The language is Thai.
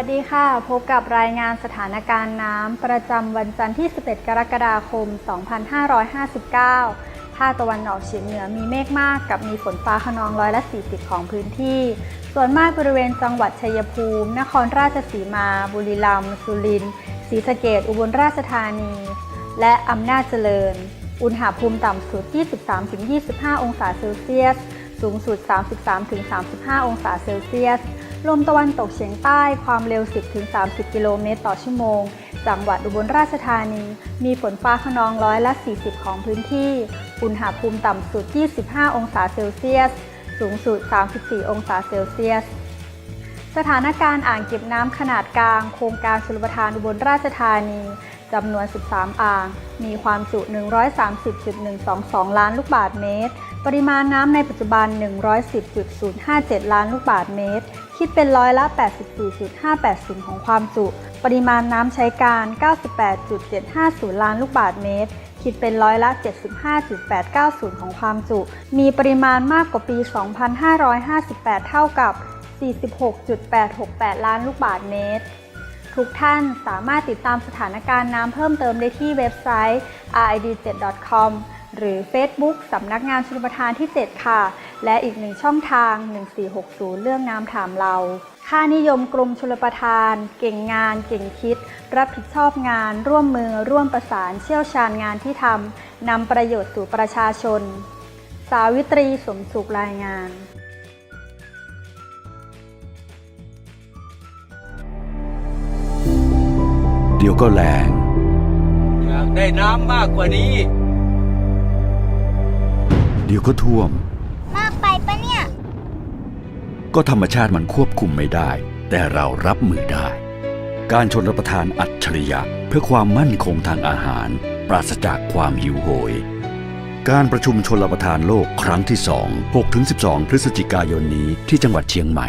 วัสดีค่ะ พบกับรายงานสถานการณ์น้ำประจำวันจันทร์ที่ 11 กรกฎาคม 2559 ภาคตะวันออกเฉียงเหนือมีเมฆมากกับมีฝนฟ้าขนองร้อยละ 40 ของพื้นที่ ส่วนมากบริเวณจังหวัดชัยภูมิ นครราชสีมา บุรีรัมย์ สุรินทร์ ศรีสะเกษอุบลราชธานี และอำนาจเจริญ อุณหภูมิต่ำสุด 23-25 องศาเซลเซียส สูงสุด 33-35 องศาเซลเซียส ลมตะวันตกเฉียงใต้ความเร็ว 10-30 กิโลเมตรต่อชั่วโมง จังหวัดอุบลราชธานี มีฝนฟ้าขนองร้อยละ 40 ของพื้นที่ อุณหภูมิต่ำสุด 25 องศาเซลเซียส สูงสุด 34 องศาเซลเซียส สถานการณ์อ่างเก็บน้ำขนาดกลาง โครงการชลประทานอุบลราชธานีจำนวน 13 อ่าง มีความจุ 130.122 ล้านลูกบาศก์เมตร ปริมาณน้ำในปัจจุบัน 110.057 ล้านลูกบาศก์เมตร คิดเป็นร้อยละ 84.580 ของความจุ ปริมาณน้ำใช้การ 98.750 ล้านลูกบาศก์เมตร คิดเป็นร้อยละ 75.890 ของความจุ มีปริมาณมากกว่าปี 2558 เท่ากับ 46.868 ล้านลูกบาศก์เมตร ทุกท่านสามารถติดตามสถานการณ์น้ำเพิ่มเติมได้ที่เว็บไซต์ rid7.com หรือ Facebook สำนักงานชลประทานที่ 7 ค่ะ และอีกหนึ่งช่องทาง 1460 เรื่องน้ำถามเรา ค่านิยมกรมชลประทาน เก่งงาน เก่งคิด รับผิดชอบงาน ร่วมมือ ร่วมประสานเชี่ยวชาญงานที่ทำนำประโยชน์สู่ประชาชน สาวิตรีสมสุขรายงานเดี๋ยวก็แรงอยากได้น้ำมากกว่านี้ เดี๋ยวก็ท่วมมากไปปะเนี่ย ก็ธรรมชาติมันควบคุมไม่ได้ แต่เรารับมือได้ การชนรับประทานอัจฉริยะเพื่อความมั่นคงทางอาหาร ปราศจากความหิวโหย การประชุมชนรับประทานโลกครั้งที่ 2 6-12 พฤศจิกายนนี้ที่จังหวัดเชียงใหม่